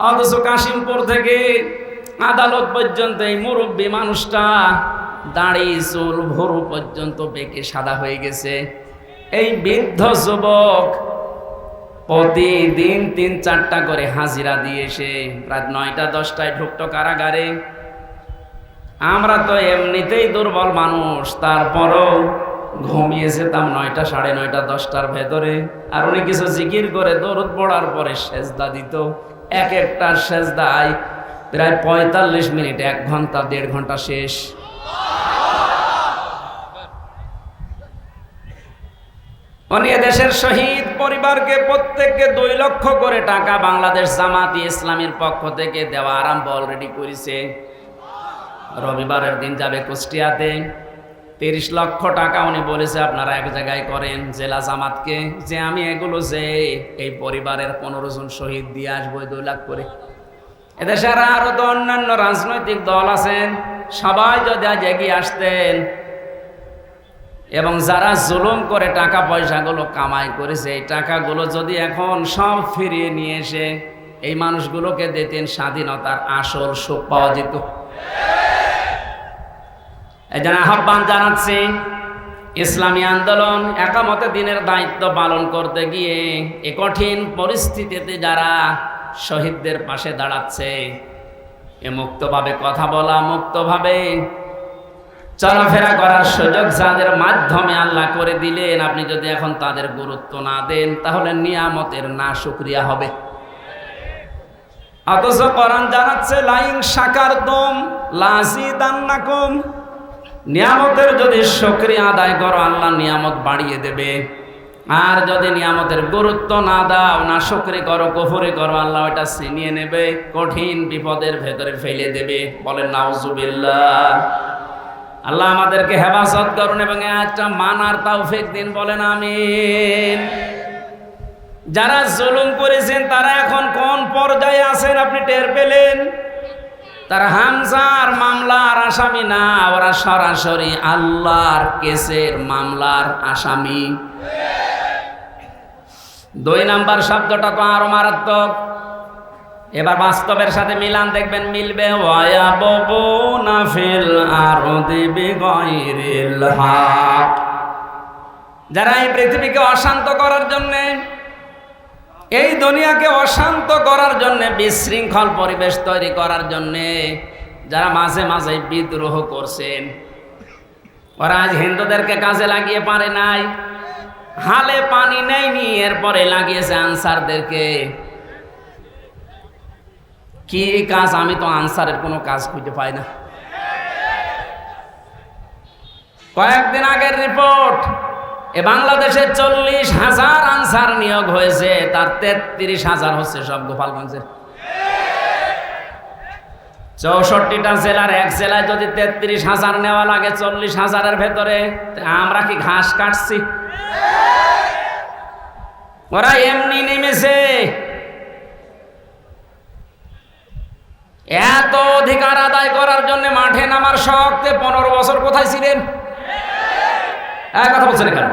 অথচ কাশিমপুর থেকে আদালত পর্যন্ত এই মুরব্বী মানুষটা দাড়ি চুল ভরু পর্যন্ত বেঁকে সাদা হয়ে গেছে। এই বৃদ্ধ যুবক প্রতিদিন তিন চারটা করে হাজিরা দিয়ে এসে রাত নয়টা, দশটায় ঢুকতো কারাগারে। আমরা তো এমনিতেই দুর্বল মানুষ, তারপরও ঘুমিয়ে যেতাম নয়টা, সাড়ে নয়টা, দশটার ভেতরে। আর উনি কিছু জিকির করে দৌড় পড়ার পরে সেজদা দিত। এক একটা সেজদায় প্রায় পঁয়তাল্লিশ মিনিট, এক ঘণ্টা, দেড় ঘণ্টা শেষ। উনি দেশের শহীদ পরিবারকে প্রত্যেককে দুই লক্ষ করে টাকা বাংলাদেশ জামাতি ইসলামের পক্ষ থেকে দেওয়া আরম্ভ অলরেডি করেছে। রবিবারের দিন যাবে কুষ্টিয়াতে। তিরিশ লক্ষ টাকা উনি বলেছে, আপনারা এক জায়গায় করেন জেলা জামাতকে, যে আমি এগুলো যে এই পরিবারের পনেরো জন শহীদ দিয়ে আসব দুই লাখ করে। এদেশের আরও তো অন্যান্য রাজনৈতিক দল আছেন, সবাই যদি আজ এগিয়ে আসতেন, এবং যারা জুলুম করে টাকা পয়সাগুলো কামাই করেছে, এই টাকাগুলো যদি এখন সব ফিরিয়ে নিয়ে এসে এই মানুষগুলোকে দিতেন স্বাধীনতার আসল সুখ পাওয়া যেত জন্য আহ্বান জানাচ্ছি, ইসলামী আন্দোলন একামতে দিনের দায়িত্ব পালন করতে গিয়ে এ কঠিন পরিস্থিতিতে যারা শহীদদের পাশে দাঁড়াচ্ছে, এ মুক্তভাবে কথা বলা মুক্তভাবে চলাফেরা করার সুযোগ যাদের মাধ্যমে আল্লাহ করে দিলেন, আপনি যদি এখন তাদের গুরুত্ব না দেন, তাহলে নিয়ামতের না শুক্রিয়া হবে। অথচ কোরআন জানাচ্ছে লাইন শাকার দম লাসি দান্নাকুম নিয়ামতের যদি শুক্রিয়া আদায় করো, আল্লাহ নিয়ামত বাড়িয়ে দেবে। আর যদি নিয়ামতের গুরুত্ব না দাও, না শুক্রি করো, কফরি করো, আল্লাহ ওটা ছিনিয়ে নেবে, কঠিন বিপদের ভেতরে ফেলে দেবে। বলেন, নাউজুবিল্লাহ। আল্লাহ আমাদেরকে হেফাজত করুন এবং একটা মানার তাওফিক দিন, বলেন, আমিন। যারা জুলুম করেছেন, তারা এখন কোন পর্যায়ে আছেন আপনি টের পেলেন? তারা হামজার মামলার আসামি না, ওরা সরাসরি আল্লাহর কেসের মামলার আসামি। দুই নাম্বার শব্দটা তো আরও মারাত্মক। এবার বাস্তবের সাথে মিলান দেখবেন, মিলবে যারা এই পৃথিবীকে অশান্ত করার জন্যে এই দুনিয়াকে অশান্ত করার জন্য, বিশৃঙ্খল পরিবেশ তৈরি করার জন্যে যারা মাঝে মাঝে বিদ্রোহ করছেন, ওরা আজ হিন্দুদেরকে কাজে লাগিয়ে পারে নাই। হালে পানি নেয়নি, এরপরে লাগিয়েছে আনসারদেরকে। কি কাজ? আমি তো আনসারের কোনো কাজ খুঁজে পাই না। কয়েকদিন আগের রিপোর্ট এ বাংলাদেশে চল্লিশ হাজার আনসার নিয়োগ হয়েছে, তার তেত্রিশ হাজার হচ্ছে সব গোপালগঞ্জের। চৌষট্টিটা জেলার এক জেলায় যদি তেত্রিশ হাজার নেওয়া লাগে চল্লিশ হাজারের ভেতরে আমরা কি ঘাস কাটছি? ওরা এমনি নেমেছে। এত অধিকার আদায় করার জন্য মাঠে নামার শখতে পনেরো বছর কোথায় ছিলেন? কথা বলছেন কেন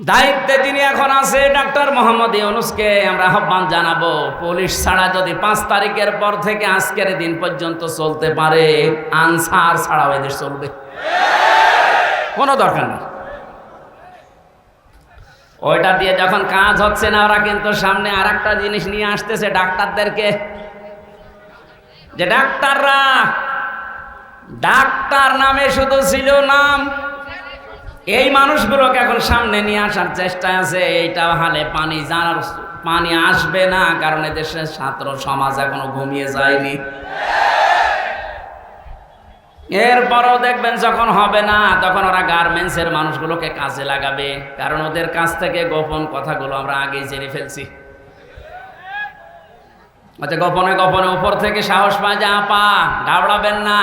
দায়িত্বে যিনি এখন আছে ডাক্তার মোহাম্মদ ইউনুসকে আমরা আহ্বান জানাব। পুলিশ ছাড়া যদি পাঁচ তারিখের পর থেকে আজকের দিন পর্যন্ত চলতে পারে, আনসার ছাড়াও এদের চলবে। কোনো দরকার নেই। ওইটা দিয়ে যখন কাজ হচ্ছে না, ওরা কিন্তু সামনে আর জিনিস নিয়ে আসতেছে ডাক্তারদেরকে। যে ডাক্তাররা ডাক্তার নামে শুধু ছিল নাম। এই মানুষগুলোকে এখন সামনে নিয়ে আসার চেষ্টা আছে এইটা হালে পানি জানার পানি আসবে না, কারণ দেশের ছাত্র সমাজ এখনও ঘুমিয়ে যায়নি। এরপরও দেখবেন যখন হবে না, তখন ওরা গার্মেন্টসের মানুষগুলোকে কাজে লাগাবে, কারণ ওদের কাছ থেকে গোপন কথাগুলো আমরা আগেই জেনে ফেলছি। আচ্ছা গোপনে গোপনে উপর থেকে সাহস পায় যে, আপা, ঘাবড়াবেন না।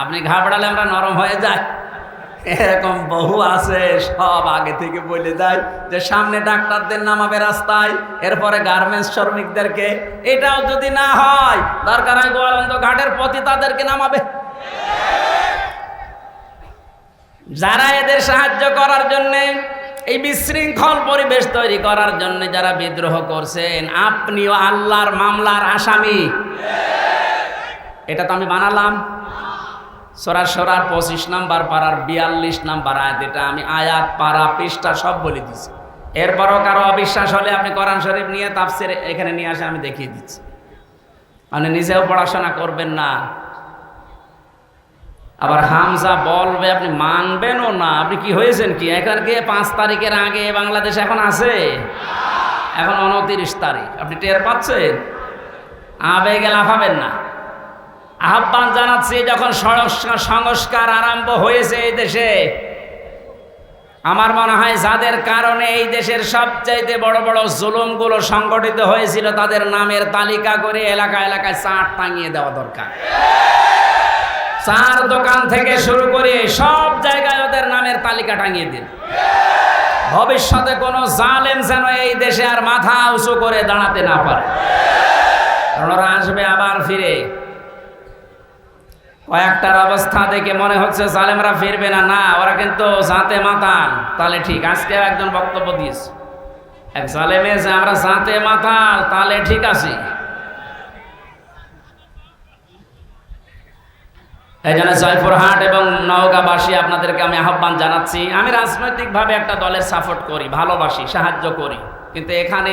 আপনি ঘাবড়ালে আমরা নরম হয়ে যাই। এরকম বহু আছে, সব আগে থেকে বলে দেয় যে সামনে ডাক্তারদের নামাবে রাস্তায়, এরপরে গার্মেন্টস শ্রমিকদেরকে। এটাও যদি না হয়, দরকার হয় গোয়ালন্দ ঘাটের প্রতি তাদেরকে নামাবে। যারা এদের সাহায্য করার জন্যে, এই বিশৃঙ্খল পরিবেশ তৈরি করার জন্য যারা বিদ্রোহ করছেন, আপনিও আল্লাহর মামলার আসামি। এটা তো আমি বানালাম। সরার সরার পঁচিশ নাম্বার পাড়ার বিয়াল্লিশ নাম্বার আয়াত, এটা আমি আয়াত, পাড়া, পৃষ্ঠা সব বলে দিচ্ছি এরপরও কারও অবিশ্বাস হলে আপনি কোরআন শরীফ নিয়ে তাফসির এখানে নিয়ে আসে, আমি দেখিয়ে দিচ্ছি। মানে নিজেও পড়াশোনা করবেন না। আবার হামজা বলবে, আপনি মানবেনও না। আপনি কি হয়েছেন কি? এখানকে পাঁচ তারিখের আগে বাংলাদেশ এখন আছে? এখন উনতিরিশ তারিখ। আপনি টের পাচ্ছেন? আবেগে লাফাবেন না। আহ্বান জানাচ্ছি যখন সংস্কার সংস্কার আরম্ভ হয়েছে এই দেশে। আমার মনে হয় যাদের কারণে এই দেশের সবচাইতে বড় বড় জুলুমগুলো সংগঠিত হয়েছিল, তাদের নামের তালিকা করে এলাকা এলাকায় চাট টাঙিয়ে দেওয়া দরকার। চার দোকান থেকে শুরু করে সব জায়গায় ওদের নামের তালিকা টাঙিয়ে দিন। ভবিষ্যতে কোনো জালেম যেন এই দেশে আর মাথা উঁচু করে দাঁড়াতে না পারে। ওরা আসবে আবার ফিরে। কয়েকটার অবস্থা দেখে মনে হচ্ছে জালেমরা ফিরবে না। না, ওরা কিন্তু জাতে মাতাল। তাহলে ঠিক আজকে একজন বক্তব্য দিয়েছে। এক জালেমে যে আমরা জাতে মাতাল, তাহলে ঠিক আছে। এই জন্য জয়পুরহাট এবং নওগাঁবাসী আপনাদেরকে আমি আহ্বান জানাচ্ছি। আমি রাজনৈতিকভাবে একটা দলের সাপোর্ট করি, ভালোবাসি, সাহায্য করি। কিন্তু এখানে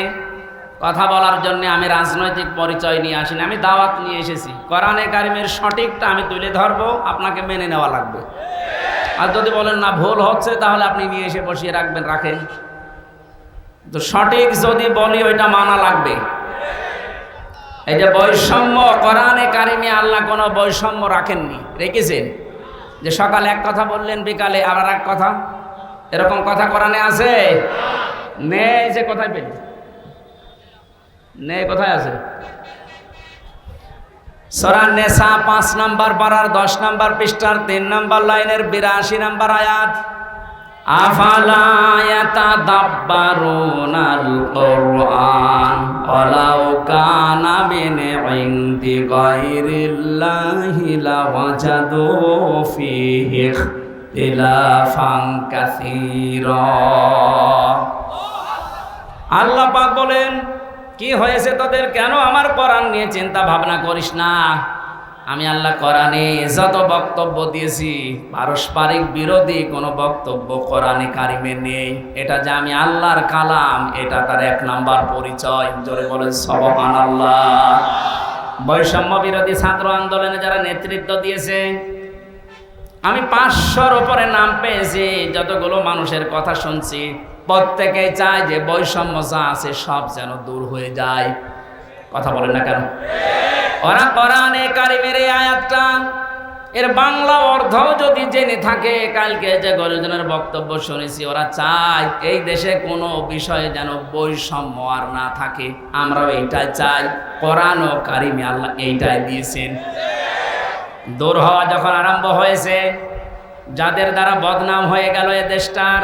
কথা বলার জন্য আমি রাজনৈতিক পরিচয় নিয়ে আসিনি, আমি দাওয়াত নিয়ে এসেছি। কোরআনে কারিমের সঠিকটা আমি তুলে ধরবো, আপনাকে মেনে নেওয়া লাগবে। আর যদি বলেন না ভুল হচ্ছে, তাহলে আপনি নিয়ে এসে বসিয়ে রাখবেন, রাখেন। তো সঠিক যদি বলি, ওইটা মানা লাগবে। এই যে বৈষম্য, কোরআনে কারিমে আল্লাহ কোনো বৈষম্য রাখেননি, রেখেছেন। যে সকালে এক কথা বললেন, বিকালে আবার এক কথা। এরকম কথা কোরআনে আছে? নেই যে কোথায় পেলি? নেই কোথায় আছে? সরা নেশা পাঁচ নাম্বার পাড়ার, দশ নাম্বার পৃষ্ঠার, তিন নাম্বার লাইনের, বিরাশি নাম্বার আয়াত। আফালা ইয়াতাদাব্বারুনাল কুরআন, ওয়ালাউ কানা ইনদি গায়রিল্লাহি লাওয়াজাদু ফীহি ইখতিলাফান কাসীরা। আল্লাহ পাক বলেন কি হয়েছে তোদের? কেন আমার কোরআন নিয়ে চিন্তা ভাবনা করিস না? আমি আল্লাহ কোরআনে যত বক্তব্য দিয়েছি, পারস্পরিক বিরোধী কোনো বক্তব্য কোরআনে কারিমে নেই। এটা যে আমি আল্লাহর কালাম, এটা তার এক নাম্বার পরিচয়। জোরে বলে সবহান আল্লাহ বৈষম্য বিরোধী ছাত্র আন্দোলনে যারা নেতৃত্ব দিয়েছে, আমি পাঁচশোর ওপরে নাম পেয়েছি, যতগুলো মানুষের কথা শুনছি। প্রত্যেকেই চায় যে বৈষম্য যা আছে সব যেন দূর হয়ে যায়। কথা বলেন না কেন? ওরা কোরআনে কারিমের এই আয়াতটা এর বাংলা অর্থ যদি জেনে থাকে, কালকে যে গরুজনের বক্তব্য শুনেছি, ওরা চায় এই দেশে কোনো বিষয়ে যেন বৈষম্য আর না থাকে। আমরাও এইটাই চাই। কোরআন ও কারিমে আল্লাহ এইটাই দিয়েছেন। দূর হওয়া যখন আরম্ভ হয়েছে, যাদের দ্বারা বদনাম হয়ে গেল এ দেশটার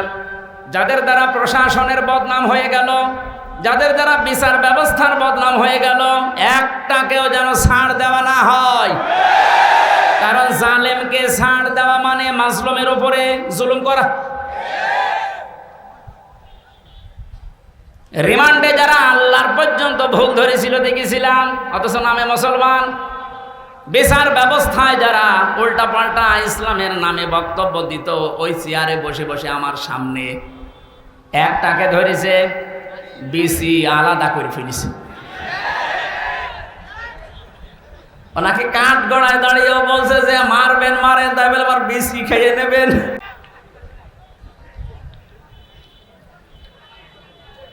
যাদের দ্বারা প্রশাসনের বদনাম হয়ে গেল, যাদের দ্বারা বিচার ব্যবস্থার বদনাম হয়ে গেল, একটাকেও যেন ছাড় দেওয়া না হয়। কারণ জালেমকে ছাড় দেওয়া মানে মাজলুমের উপরে জুলুম করা। রিমান্ডে যারা আল্লাহর পর্যন্ত ভুল ধরেছিল দেখেছিলাম, অথচ নামে মুসলমান। বিচার ব্যবস্থায় যারা উল্টা পাল্টা ইসলামের নামে বক্তব্য দিত, ওই চেয়ারে বসে বসে আমার সামনে একটাকে ধরেছে বিসি আলাদা করে ফেলেছে। ওনাকে কাঠ গড়ায় দাঁড়িয়েও বলছে যে, মারবেন, মারেন, তাই বলে আবার বিসি খেয়ে নেবেন।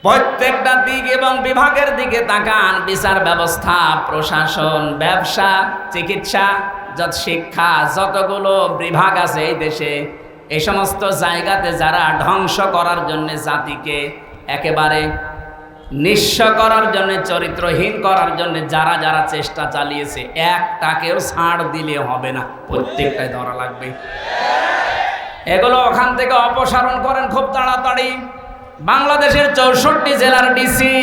প্রত্যেকটা দিক এবং বিভাগের দিকে তাকান, বিচার ব্যবস্থা, প্রশাসন, ব্যবসা, চিকিৎসা, যত শিক্ষা, যতগুলো বিভাগ আছে এই দেশে এই সমস্ত জায়গাতে যারা ধ্বংস করার জন্য জাতিকে একেবারে নিঃস্ব করার জন্য, চরিত্রহীন করার জন্য যারা যারা চেষ্টা চালিয়েছে, একটাকেও ছাড় দিলে হবে না। প্রত্যেকটাই ধরা লাগবে। এগুলো ওখান থেকে অপসারণ করেন খুব তাড়াতাড়ি। বাংলাদেশের চৌষট্টি জেলার ডিসি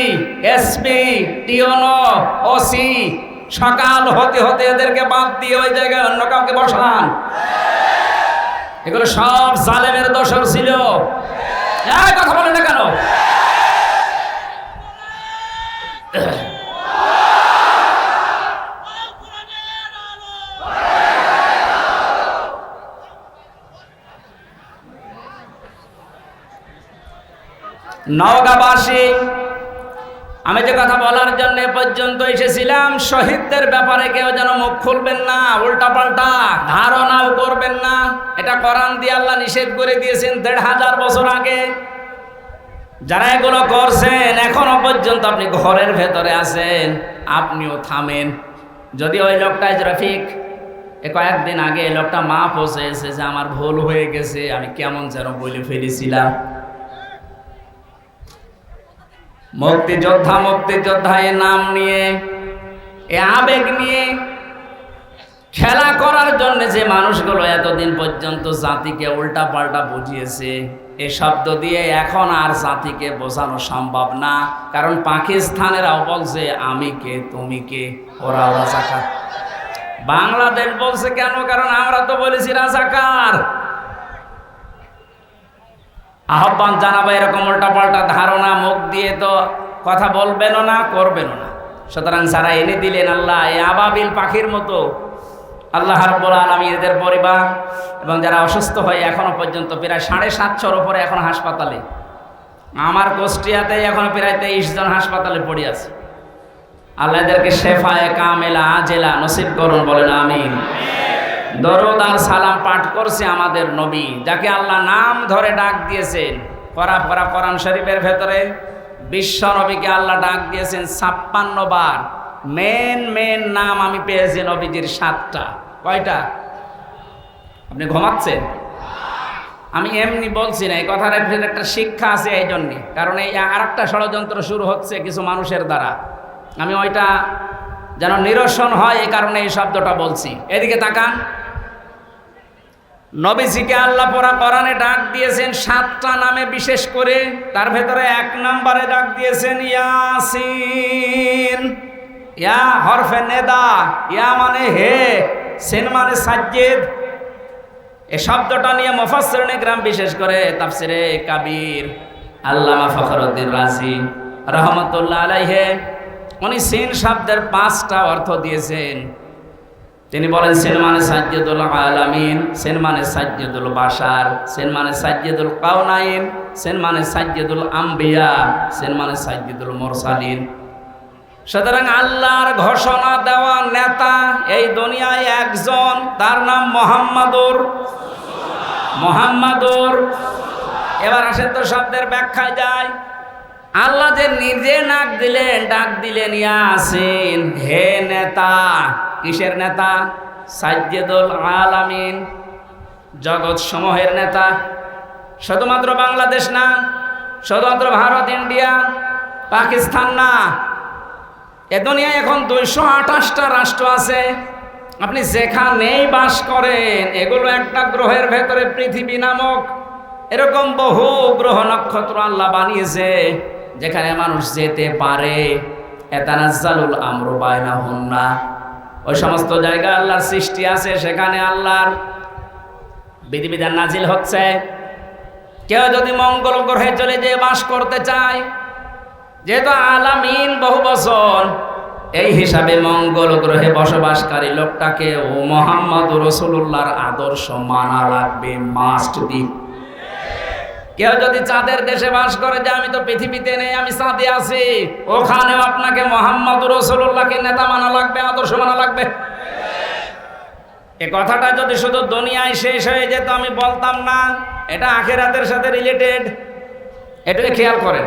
এসপি টিওনো ওসি সকাল হতে হতে এদেরকে বাদ দিয়ে ওই জায়গায় অন্য কাউকে বসান। এগুলো সব জালেমের দোষর ছিল। কথা বলে না কেন? নওগাঁবাসী আমি যে কথা বলার জন্য পর্যন্ত এসেছিলাম, শহীদদের ব্যাপারে কেউ যেন মুখ খুলবেন না উল্টা পাল্টা ধারণাও করবেন না। এটা কোরআন দিয়ে আল্লাহ নিষেধ করে দিয়েছেন দেড় হাজার বছর আগে। যারা এগুলো করছেন, এখনও পর্যন্ত আপনি ঘরের ভেতরে আছেন, আপনিও থামেন। যদি ওই লোকটা রফিক, এ কয়েকদিন আগে লোকটা মা পৌঁছেছে যে আমার ভুল হয়ে গেছে, আমি কেমন যেন বলে ফেলেছিলাম। মুক্তিযোদ্ধা মুক্তিযোদ্ধা এ নাম নিয়ে, এ আবেগ নিয়ে খেলা করার জন্য যে মানুষগুলো এতদিন পর্যন্ত জাতিকে উল্টা পাল্টা বুঝিয়েছে, এ শব্দ দিয়ে এখন আর জাতিকে বোঝানো সম্ভব না। কারণ পাকিস্তানেরাও বলছে, আমি কে, তুমি কে? ওরা রাজাকার। বাংলাদেশ বলছে কেন? কারণ আমরা তো বলেছি রাজাকার। আহ্বান জানাব এরকম উল্টা পাল্টা ধারণা, মুখ দিয়ে তো কথা বলবেনও না, করবেনও না। সুতরাং যারা এনে দিলেন আল্লাহ, এ আবাবিল পাখির মতো, আল্লাহ রাব্বুল আলামিন এদের পরিবার এবং যারা অসুস্থ হয়ে এখনও পর্যন্ত প্রায় সাড়ে সাতশোর ওপরে এখন হাসপাতালে, আমার কোষ্টিয়াতে এখনও প্রায় তেইশ জন হাসপাতালে পড়ে আছে। আল্লাহ এদেরকে শেফায় কামেলা, আজেলা নসিব করুন, বলেন আমিন। দরদ আর সালাম পাঠ করছে আমাদের নবী, যাকে আল্লাহ নাম ধরে ডাক দিয়েছেন। করা করা কোরআন শরীফের ভেতরে বিশ্ব নবীকে আল্লাহ ডাক দিয়েছেন ছাপ্পান্ন বার। মেন মেন নাম আমি পেয়েছি নবীজির সাতটা। কয়টা? আপনি ঘুমাচ্ছেন? আমি এমনি বলছি না, এই কথার একটা শিক্ষা আছে এই জন্যে। কারণ এই আর একটা ষড়যন্ত্র শুরু হচ্ছে কিছু মানুষের দ্বারা। আমি ওইটা যেন নিরসন হয় এই কারণে এই শব্দটা বলছি। এদিকে তাকান। নবীজিকে আল্লাহ পরা কোরআনে ডাক দিয়েছেন সাতটা নামে বিশেষ করে, তার ভেতরে এক নম্বরে ডাক দিয়েছেন ইয়াসিন। ইয়া হরফে নেদা, ইয়া মানে হে, সেন মানে সাজ্জেদ। এ শব্দটা নিয়ে মুফাসসিরিনে গ্রাম বিশেষ করে তাফসিরে কাবির আল্লামা ফখরুদ্দিন রাজি রহমতুল্লাহ আলাইহে, উনি সিন শব্দের পাঁচটা অর্থ দিয়েছেন। তিনি বলেন সেন মানে সাজ্জেদুল আলামিন সেন মানে সাজ্জেদুল বাসার সেন মানে সাজ্জেদুল কাউনাইন সেন মানে সাজ্জেদুল আম্বিয়া সেন মানে সাজ্জেদুল মোরসালিন। সুতরাং আল্লাহর ঘোষণা দেওয়া নেতা এই দুনিয়ায় একজন, তার নাম মোহাম্মদুর। মোহাম্মদুর। এবার আসেন তো শব্দের ব্যাখ্যায় যায় আল্লাহ যে নিজে নাক দিলেন, ডাক দিলেন, ইয়াসিন, হে নেতা, কিসের নেতা? সাজ্জেদুল আলামিন জগৎ সমূহের নেতা। শুধুমাত্র বাংলাদেশ না, শুধুমাত্র ভারত, ইন্ডিয়া, পাকিস্তান না, এ দুনিয়ায় এখন দুইশো আঠাশটা রাষ্ট্র আছে। আপনি যেখানেই বাস করেন, এগুলো একটা গ্রহের ভেতরে পৃথিবী নামক এরকম বহু গ্রহ নক্ষত্র আল্লাহ বানিয়েছে। যেখানে মানুষ যেতে পারে, এতানাজ্জালুল আমরু বায়না না ওই সমস্ত জায়গায় আল্লাহর সৃষ্টি আছে, সেখানে আল্লাহর বিধিবিধান নাজিল হচ্ছে। কেউ যদি মঙ্গল গ্রহে চলে যেয়ে বাস করতে চায়, যেহেতু আলামিন বহু বছর এই হিসাবে মঙ্গল গ্রহে বসবাসকারী লোকটাকে ও মোহাম্মদ রসুল্লাহর আদর্শ মানা লাগবে, মাস্ট বি। কেউ যদি চাঁদের দেশে বাস করে যে আমি তো পৃথিবীতে নেই, আমি চাঁদে আছি, ওখানেও আপনাকে মোহাম্মদ রসুল্লাহকে নেতা মানা লাগবে, আদর্শ মানা লাগবে? এ কথাটা যদি শুধু দুনিয়ায় শেষ হয়ে যেত, আমি বলতাম না, এটা আখেরাতের সাথে রিলেটেড এটাকে খেয়াল করেন।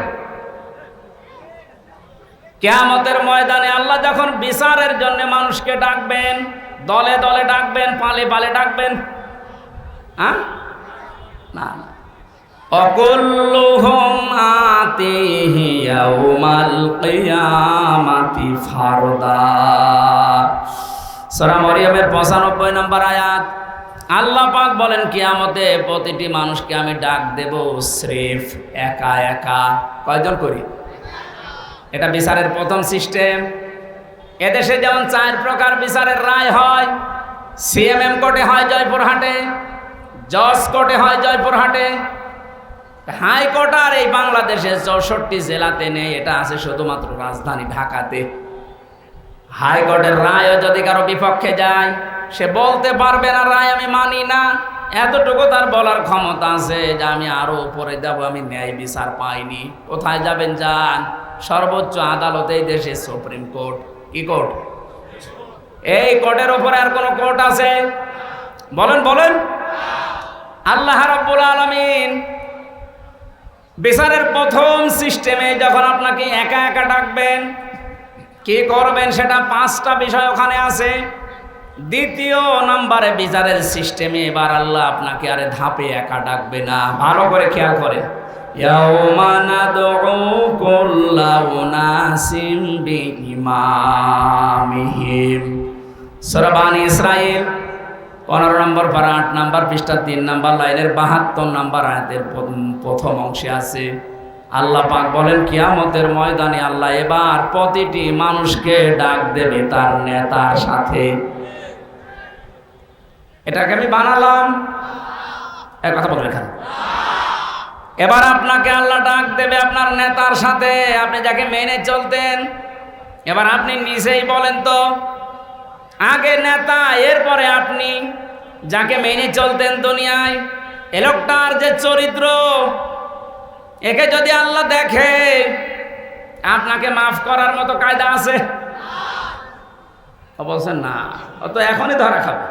কেয়ামতের ময়দানে আল্লাহ যখন বিচারের জন্য মানুষকে ডাকবেন, দলে দলে ডাকবেন, পালে পালে ডাকবেন হ্যাঁ না না। অকুল্লুহুম আতিহি ইয়াউমাল কিয়ামাতি ফারদা। সূরা মরিয়মের 95 নম্বর আয়াত, আল্লাহ পাক বলেন, কিয়ামতে প্রতিটি মানুষকে আমি ডাক দেব স্রেফ একা একা। কয়জন করি? এটা বিচারের প্রথম সিস্টেম। এদেশে যেমন চার প্রকার বিচারের রায় হয়, সিএমএম কোর্টে হয় জয়পুরহাটে, জজ কোর্টে হয় জয়পুরহাটে হাইকোর্ট আর এই বাংলাদেশের চৌষট্টি জেলাতে নেই, এটা আছে শুধুমাত্র রাজধানী ঢাকাতে। হাইকোর্টের রায়ও যদি কারও বিপক্ষে যায়, সে বলতে পারবে না, রায় আমি মানি না। এতটুকু তার বলার ক্ষমতা আছে যে আমি আরও উপরে যাব, আমি ন্যায় বিচার পাইনি। কোথায় যাবেন যান সর্বোচ্চ আদালত এই দেশে সুপ্রিম কোর্ট। কি কোর্ট? এই কোর্টের উপরে আর কোন কোর্ট আছে? বলেন বলেন। আল্লাহ রাব্বুল আলামিন বিচারের প্রথম সিস্টেমে যখন আপনাকে একা একা ডাকবেন, কি করবেন সেটা পাঁচটা বিষয় ওখানে আছে। দ্বিতীয় নাম্বারে বিচারের সিস্টেমে এবার আল্লাহ আপনাকে আরে ধাপে একা ডাকবে না। ভালো করে খেয়াল করেন। ইয়াউমা নাদউ পনেরো নম্বর পারা, আট নম্বর পৃষ্ঠা, তিন নম্বর লাইনের বাহাত্তর নম্বর আয়াতের প্রথম- অংশে আছে। আল্লাহ পাক বলেন, কিয়ামতের ময়দানে আল্লাহ এবার প্রতিটি মানুষকে ডাক দেবে তার নেতার সাথে। এটাকে আমি বানালাম। এক কথা বলবেন এখানে এবার আপনাকে আল্লাহ ডাক দেবে আপনার নেতার সাথে। আপনি যাকে মেনে চলতেন, এবার আপনি নিজেই বলেন তো আগে নেতা, এরপরে আপনি। যাকে মেনে চলতেন দুনিয়ায়। এ লোকটার যে চরিত্র, একে যদি আল্লাহ দেখে, আপনাকে মাফ করার মতো কায়দা আছে? বলছেন, না, ও তো এখনই ধরা খাবে।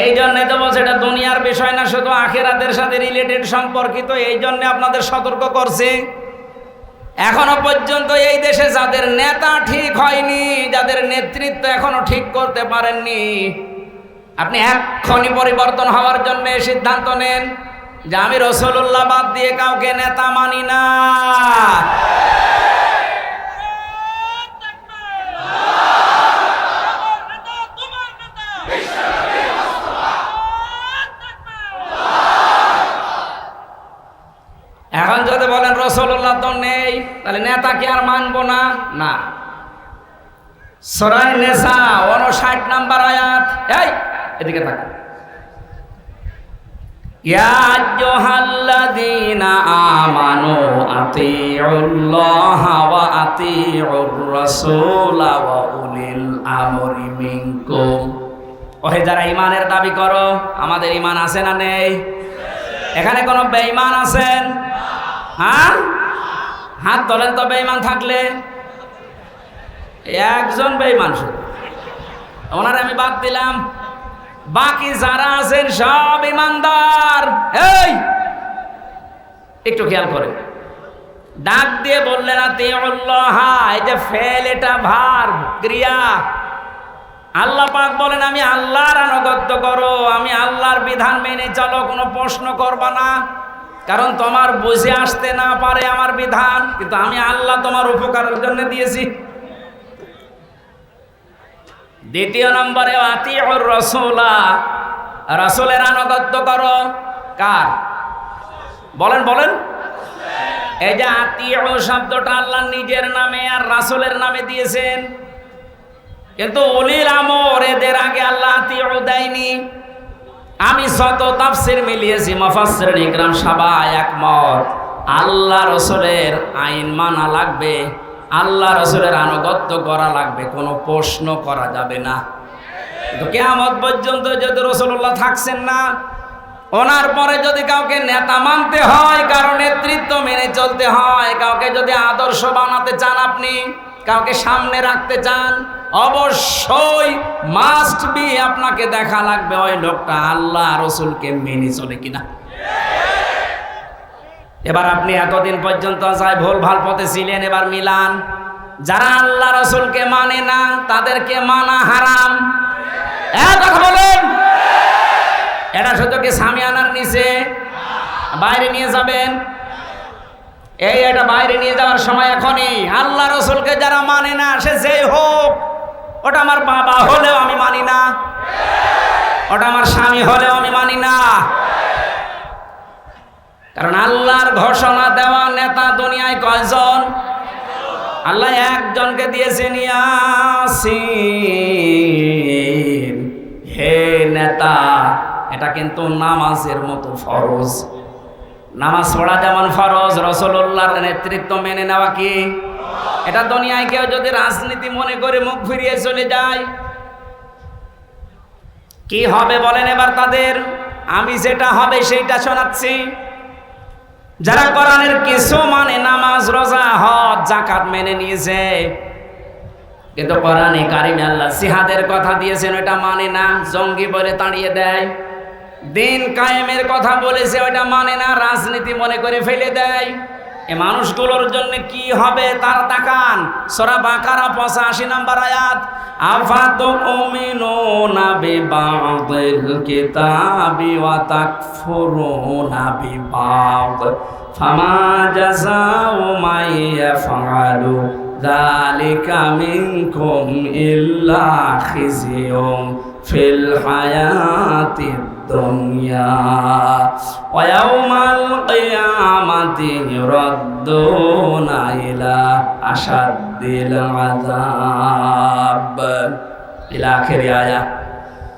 এই জন্যে তো বলছে, এটা দুনিয়ার বিষয় না, শুধু আখেরাতের সাথে রিলেটেড সম্পর্কিত। এই জন্যে আপনাদের সতর্ক করছে। এখনও পর্যন্ত এই দেশে যাদের নেতা ঠিক হয়নি, যাদের নেতৃত্ব এখনও ঠিক করতে পারেননি, আপনি এক্ষণি পরিবর্তন হওয়ার জন্য সিদ্ধান্ত নেন যে আমি রসুল্লাহ বাদ দিয়ে কাউকে নেতা মানি না। এখন যদি বলেন রসুল্লাহ তো নেই তাহলে নেতাকে আর মানব না। না। সরাই নেশা, অনষাট নাম্বার আয়াত। এই, এদিকে থাকো আমানু আতিউল্লাহ ওয়া আতিউর যারা ইমানের দাবি করো, আমাদের ইমান আছে না নেই? এখানে কোনো বেঈমান আছেন? হ্যাঁ? হাত তোলেন তো বেঈমান থাকলে। একজন বেঈমান শুধু। ওনার আমি বাদ দিলাম। বাকি যারা আছেন সব ইমানদার এই! একটু খেয়াল করে ডাক দিয়ে বললেন এই যে ফেল, এটা ভার, ক্রিয়া। আল্লাহ পাক বলেন, আমি আল্লাহর আনুগত্য করো। আমি আল্লাহর বিধান মেনে চলো, কোনো প্রশ্ন করবা না। কারণ তোমার বুঝে আসতে না পারে আমার বিধান, কিন্তু আমি আল্লাহ তোমার উপকারের জন্য দিয়েছি। দ্বিতীয় নম্বরে, আতিউর রসুলা, রসুলের আনুগত্য করো। কার? বলেন বলেন। এই যে আতিউ শব্দটা আল্লাহ নিজের নামে আর রাসুলের নামে দিয়েছেন। কিন্তু অলিল আমর আমি শত তাফসির মিলিয়েছি মফাসসির ইকরাম সবাই একমত। আল্লাহ রসুলের আইন মানা লাগবে, আল্লাহ রসুলের আনুগত্য করা লাগবে, কোনো প্রশ্ন করা যাবে না। কিন্তু কেয়ামত পর্যন্ত যদি রসুল্লাহ থাকছেন না, ওনার পরে যদি কাউকে নেতা মানতে হয়, কারও নেতৃত্ব মেনে চলতে হয়, কাউকে যদি আদর্শ বানাতে চান আপনি, কাউকে সামনে রাখতে চান অবশ্যই মাস্ট বি আপনাকে দেখা লাগবে ওই লোকটা আল্লাহ রসুলকে মেনে চলে কিনা। এবার আপনি এতদিন পর্যন্ত যাই ভুল ভালো পথে ছিলেন, এবার মিলান। যারা আল্লাহ রসুলকে মানে না, তাদেরকে মানা হারাম। কথা বলেন। এটা শুধু কি সামিয়ানার নিচে বাইরে নিয়ে যাবেন? এই এটা বাইরে নিয়ে যাওয়ার সময় এখনই আল্লাহ রসুলকে যারা মানে না, সে যেই হোক, ওটা আমার বাবা হলেও আমি মানি না। ওটা আমার স্বামী হলেও আমি মানি না। কারণ আল্লাহর ঘোষণা দেওয়া নেতা দুনিয়ায় কয়জন? আল্লাহ একজনকে দিয়েছেন, ইয়াসিন। হে নেতা, এটা কিন্তু নামাজের মতো ফরজ। নামাজ পড়া যেমন ফরজ রসল্লাহর নেতৃত্ব মেনে নেওয়া কি? এটা দুনিয়ায় কেউ যদি রাজনীতি মনে করে মুখ ফিরিয়ে চলে যায়, কি হবে বলেন এবার তাদের? আমি যেটা হবে সেইটা শোনাচ্ছি। যারা কোরআনের কিছু মানে নামাজ, রোজা, হজ জাকাত মেনে নিয়েছে, কিন্তু কোরআনে কারিমে আল্লাহ সিহাদের কথা দিয়েছেন, ওটা মানে না, জঙ্গি বলে তাড়িয়ে দেয়। দিন কায়েমের কথা বলেছে, ওটা মানে না, রাজনীতি মনে করে ফেলে দেয়। এ মানুষগুলোর জন্য কি হবে তার তাকান। সরা বাকারা পঁচাশি নাম্বার আয়াত আফাত উমিনুনা বিবাদিল কিতাবি ওয়া তাকফুরুনা বিবাদ, ফামা জাযাউ মাই ইয়াফআলু, যালিকা মিনকুম ইল্লা খিজিয়ুম ফিল হায়াতিদ الدنيا ويوم القيامة يردون إلى أشد العذاب إلى آخر آية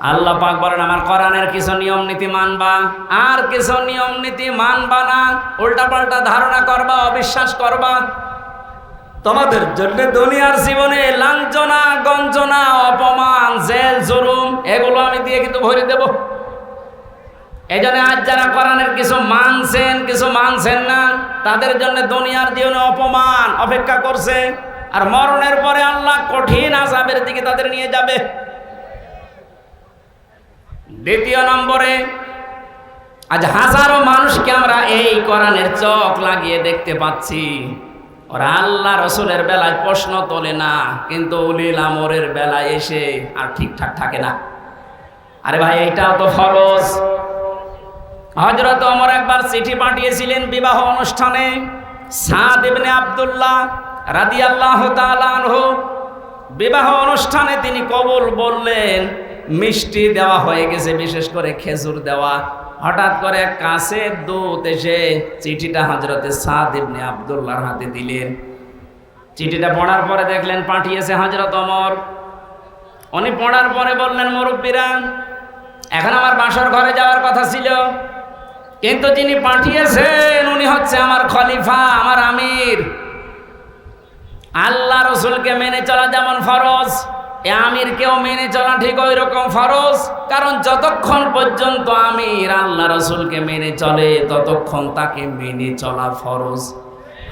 আল্লাহ পাক বলেন আমার কোরআনের কিছু নিয়ম নীতি মানবা আর কিছু নিয়ম নীতি মানবা না উল্টা পাল্টা ধারণা করবা অবিশ্বাস করবা তোমাদের জন্য দুনিয়ার জীবনে লাঞ্ছনা গঞ্জনা অপমান জেল জুলুম এগুলো আমি দিয়ে কিন্তু ভরে দেব এই জন্য আজ যারা কোরআনের কিছু মানছেন কিছু মানছেন না, তাদের জন্য দুনিয়ার জীবনে অপমান অপেক্ষা করছে। আর মরণের পরে আল্লাহ কঠিন আজাবের দিকে তাদের নিয়ে যাবে। দ্বিতীয় নম্বরে, আজ হাজারো মানুষকে আমরা এই কোরআনের চোখ লাগিয়ে দেখতে পাচ্ছি। ওরা আল্লাহ রসুলের বেলায় প্রশ্ন তোলে না, কিন্তু উলিল আমরের বেলায় এসে আর ঠিকঠাক থাকে না। আরে ভাই এইটাও তো ফরজ। হজরত অমর একবার চিঠি পাঠিয়েছিলেন বিবাহ অনুষ্ঠানে। সাদ ইবনে আব্দুল্লাহ রাদি আল্লাহ বিবাহ অনুষ্ঠানে তিনি কবুল বললেন, মিষ্টি দেওয়া হয়ে গেছে, বিশেষ করে খেজুর দেওয়া। হঠাৎ করে কাছে দূত এসে চিঠিটা হজরতে সাদ ইবনে আবদুল্লাহর হাতে দিলেন। চিঠিটা পড়ার পরে দেখলেন পাঠিয়েছে হজরত অমর উনি পড়ার পরে বললেন, মুরব্বীরা, এখন আমার বাসর ঘরে যাওয়ার কথা ছিল। কিন্তু যিনি পাঠিয়েছেন, উনি হচ্ছে আমার খলিফা, আমার আমির। আল্লাহ রসুলকে মেনে চলা যেমন ফরজ, এ আমিরকেও মেনে চলা ঠিক ওই রকম ফরজ। কারণ যতক্ষণ পর্যন্ত আমির আল্লাহ রসুলকে মেনে চলে, ততক্ষণ তাকে মেনে চলা ফরজ।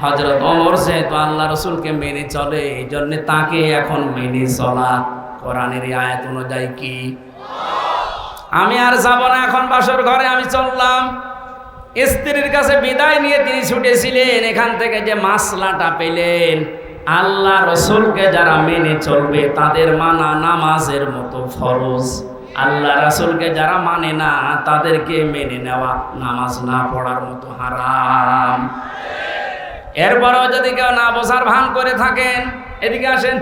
হজরত অমর যেহেতু আল্লাহ রসুলকে মেনে চলে এই জন্যে তাকে এখন মেনে চলা। কোরআনের আয়াত অনুযায়ী কি? আমি আর যাব না এখন বাসর ঘরে, আমি চললাম। স্ত্রীর কাছে বিদায় নিয়ে তিনি ছুটেছিলেন এখান থেকে যে মাসলাটা পেলেন, আল্লাহ রসুলকে যারা মেনে চলবে, তাদের মানা নামাজের মতো ফরজ। আল্লাহ রসুলকে যারা মানে না, তাদেরকে মেনে নেওয়া নামাজ না পড়ার মতো হারাম। এরপরও যদি কেউ না বোঝার ভান করে থাকেন, এদিকে আসেন।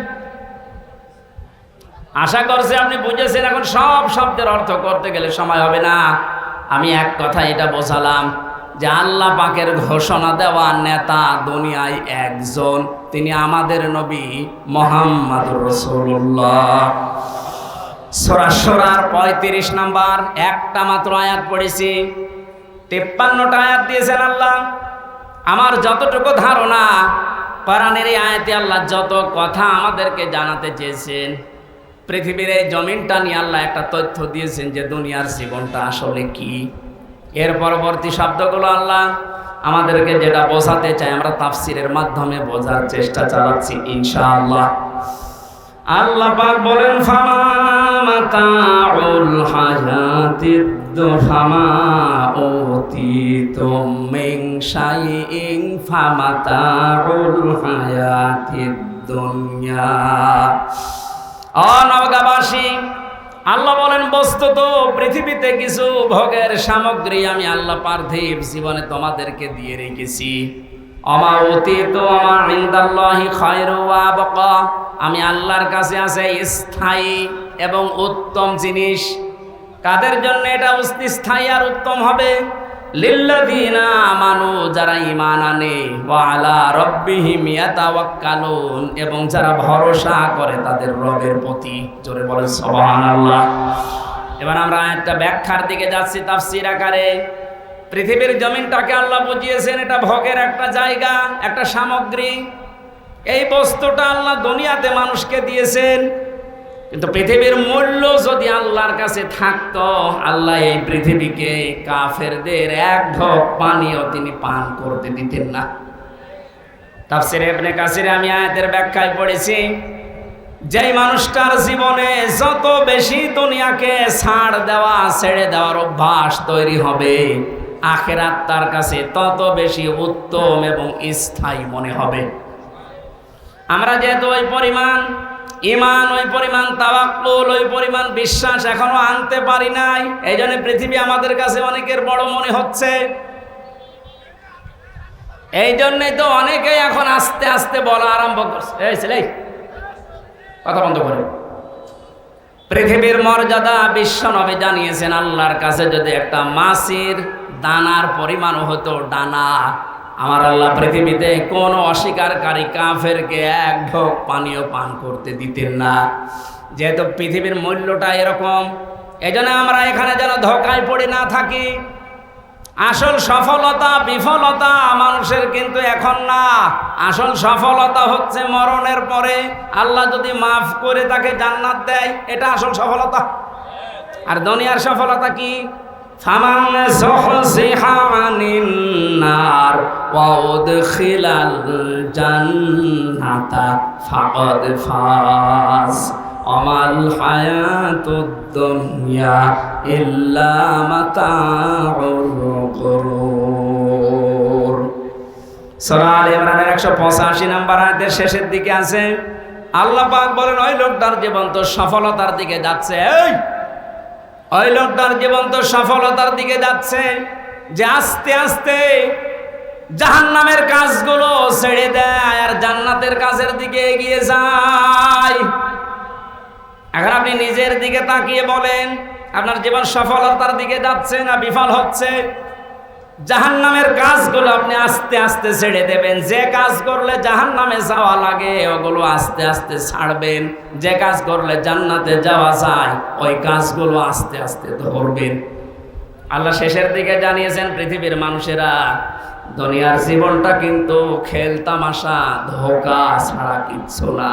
আশা করছে আপনি বুঝেছেন, এখন সব শব্দের অর্থ করতে গেলে সময় হবে না। আমি এক কথা এটা বোঝালাম যে আল্লাহ পাকের ঘোষণা দেওয়া নেতা দুনিয়ায় একজন, তিনি আমাদের নবী মোহাম্মদ রসুল্লাহ সরাসরার পঁয়ত্রিশ নাম্বার, একটা মাত্র আয়াত পড়েছি। তেপ্পান্নটা আয়াত দিয়েছেন আল্লাহ। আমার যতটুকু ধারণা, কোরআনের এই আয়াতে আল্লাহ যত কথা আমাদেরকে জানাতে চেয়েছেন পৃথিবীর এই জমিনটা নিয়ে আল্লাহ একটা তথ্য দিয়েছেন যে দুনিয়ার জীবনটা আসলে কি। এর পরবর্তী শব্দগুলো আল্লাহ আমাদেরকে যেটা বোঝাতে চাই, আমরা তাফসিরের মাধ্যমে বোঝার চেষ্টা চালাচ্ছি, ইনশাআল্লাহ। আল্লাহ পাক বলেন, ফামা মাতাউল হায়াতিদ দুফামা উতিতুম মিন শাইইন ফামাতাউল হায়াতিদ দুনিয়া। অনবগাবাসী আল্লাহ বলেন, বস্তুত পৃথিবীতে কিছু ভোগের সামগ্রী আমি আল্লাহ পার্থিব জীবনে তোমাদেরকে দিয়ে রেখেছি। অমা অতীত আমার ইন্দাল্লাহি খায়রু ওয়া বাকা আমি আল্লাহর কাছে আছে স্থায়ী এবং উত্তম জিনিস। কাদের জন্য এটা স্থায়ী আর উত্তম হবে? লিল্লাযীনা আমানু, যারা ঈমান আনে, ওয়া আলা রাব্বিহিম এবং যারা ভরসা করে তাদের রবের প্রতি। জোরে বলে সুবহানাল্লাহ। এবার আমরা একটা ব্যাখ্যার দিকে যাচ্ছি তাফসির আকারে। পৃথিবীর জমিনটাকে আল্লাহ বুঝিয়েছেন, এটা ভোগের একটা জায়গা, একটা সামগ্রী। এই বস্তুটা আল্লাহ দুনিয়াতে মানুষকে দিয়েছেন। কিন্তু পৃথিবীর মূল্য যদি আল্লাহর কাছে থাকত, আল্লাহ এই পৃথিবীকে কাফেরদের এক ঢোক পানিও তিনি পান করতে দিতেন না। তাফসিরে ইবনে কাসিরে আমি আয়াতের ব্যাখ্যায় পড়েছি, যেই মানুষটার জীবনে যত বেশি দুনিয়াকে ছাড় দেওয়া, ছেড়ে দেওয়ার অভ্যাস তৈরি হবে, আখেরাত তার কাছে তত বেশি উত্তম এবং স্থায়ী মনে হবে। আমরা যেহেতু ওই পরিমাণ ইমান, ওই পরিমাণ তাওয়াক্কুল, ওই পরিমাণ বিশ্বাস এখনও আনতে পারি নাই। এই জন্য পৃথিবী আমাদের কাছে অনেকের বড় মনে হচ্ছে। এই জন্যই তো অনেকেই এখন আস্তে আস্তে বলা আরম্ভ করছে। এই ছেলে কথা বন্ধ করে। পৃথিবীর মর্যাদা বিশ্ব নবী জানিয়েছেন, আল্লাহর কাছে যদি একটা মাসির দানার পরিমাণ হতো ডানা আমার আল্লাহ পৃথিবীতে কোনো অস্বীকারী কাফেরকে এক ঢোক পানীয় পান করতে দিতেন না। যেহেতু পৃথিবীর মূল্যটা এরকম এই আমরা এখানে যেন ধোকায় পড়ে না থাকি। আসল সফলতা, বিফলতা মানুষের কিন্তু এখন না। আসল সফলতা হচ্ছে মরণের পরে। আল্লাহ যদি মাফ করে তাকে জান্নাত দেয়, এটা আসল সফলতা। আর দুনিয়ার সফলতা কি? ফামান ওয়া উদখিলাল জান্নাতা ফাকাদ ফাজ অমাল হায়াতুদ দুনিয়া ইল্লা মাতাউর গুরুর সূরা আলে ইমরানের 185 নম্বর আয়াতের শেষের দিকে আছে, আল্লাহ পাক বলেন, ওই লোকটার জীবন তো সফলতার দিকে যাচ্ছে। এই, ওই লোকটার জীবন তো সফলতার দিকে যাচ্ছে। যে আস্তে আস্তে জাহান্নামের কাজগুলো ছেড়ে দেয় আর জান্নাতের কাজের দিকে এগিয়ে যায়। এখন আপনি নিজের দিকে তাকিয়ে বলেন, আপনার জীবন সফলতার দিকে যাচ্ছে না বিফল হচ্ছে? জাহান নামের কাজগুলো আপনি আস্তে আস্তে ছেড়ে দেবেন। যে কাজ করলে জাহান নামে যাওয়া লাগে, ওগুলো আস্তে আস্তে ছাড়বেন। যে কাজ করলে জান্নাতে যাওয়া যায়, ওই কাজগুলো আস্তে আস্তে ধরবেন। আল্লাহ শেষের দিকে জানিয়েছেন, পৃথিবীর মানুষেরা দুনিয়ার জীবনটা কিন্তু খেল, তামাশা, ধোকা ছাড়া কিচ্ছু না।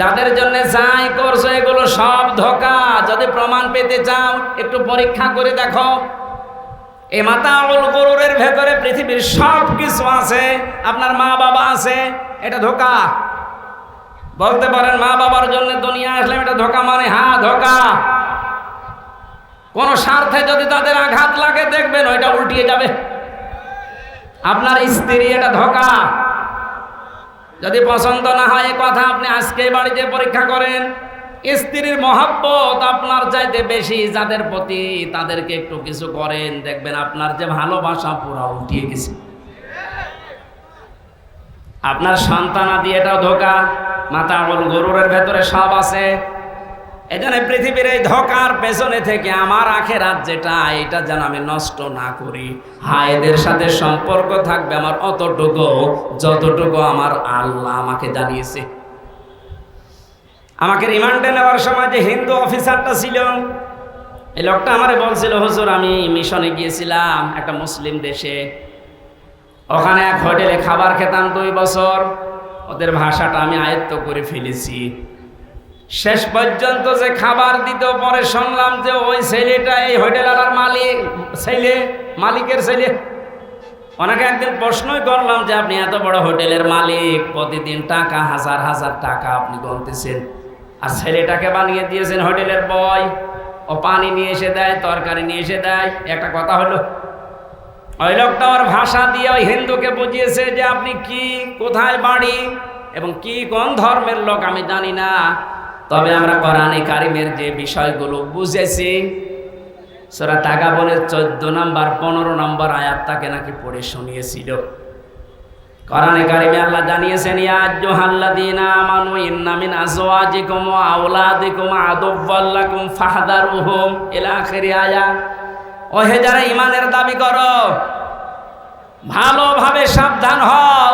যাদের জন্য যাই করছ, এগুলো সব ধোকা। যদি প্রমাণ পেতে চাও, একটু পরীক্ষা করে দেখো। এই মাতাউল গরুরের ভেতরে পৃথিবীর সব কিছু আছে, আপনার মা বাবা আছে, এটা ধোকা। বলতে পারেন মা বাবার জন্য দুনিয়া আসলে এটা ধোকা মানে হ্যাঁ ধোকা। কোন স্বার্থে যদি তাদের আঘাত লাগে, দেখবেন ওইটা উল্টিয়ে যাবে। আপনার স্ত্রী এটা ধোকা। যদি পছন্দ না হয় এ কথা, আপনি আজকে বাড়িতে পরীক্ষা করেন। স্ত্রীর মহাব্বত আপনার চাইতে বেশি, যাদের প্রতি তাদেরকে একটু কিছু করেন, দেখবেন আপনার যে ভালোবাসা পুরা উঠিয়ে গেছে। আপনার সন্তানাদি এটাও ধোকা। মাথা বল গরুরের ভেতরে সব আছে। এখানে পৃথিবীর এই ধোকার পেছনে থেকে আমার আখেরাত যেটা, এটা যেন আমি নষ্ট না করি। হ্যাঁ এদের সাথে সম্পর্ক থাকবে আমার অতটুকু, যতটুকু আমার আল্লাহ আমাকে জানিয়েছে। আমাকে রিমান্ডে নেওয়ার সময় যে হিন্দু অফিসারটা ছিল, এই লোকটা আমারে বলছিল, হুজুর, আমি মিশনে গিয়েছিলাম একটা মুসলিম দেশে। ওখানে এক হোটেলে খাবার খেতাম দুই বছর। ওদের ভাষাটা আমি আয়ত্ত করে ফেলেছি। শেষ পর্যন্ত যে খাবার দিত, পরে শুনলাম যে ওই ছেলেটা, এই হোটেলার মালিক, ছেলে, মালিকের ছেলে। ওনাকে একদিন প্রশ্নই করলাম যে, আপনি এত বড় হোটেলের মালিক, প্রতিদিন টাকা, হাজার হাজার টাকা আপনি গনতেছেন। আর ছেলেটাকে বানিয়ে দিয়েছেন হোটেলের বয়। ও পানি নিয়ে এসে দেয়, তরকারি নিয়ে এসে দেয়। একটা কথা হলো, ওই লোকটা ওর ভাষা দিয়ে ওই হিন্দুকে বুঝিয়েছে যে, আপনি কি, কোথায় বাড়ি এবং কি কোন ধর্মের লোক, আমি জানি না। তবে আমরা কোরআনে কারিমের যে বিষয়গুলো বুঝেছি সেটা টাকা বলে চোদ্দ নম্বর, পনেরো নম্বর আয়াত তাকে নাকি পড়ে শুনিয়েছিল। কোরআনে কারিমে আল্লাহ জানিয়েছেন, ইয়া আজ্জুহাল্লাযীনা আমানু ইন্না মিন আজওয়াজিকুম ওয়া আওলাদিকুম আদুওয়াল্লাকুম ফাহদারুহুম ইলা আখিরি আয়া। ও হে যারা ইমানের দাবি করো, ভালোভাবে সাবধান হও।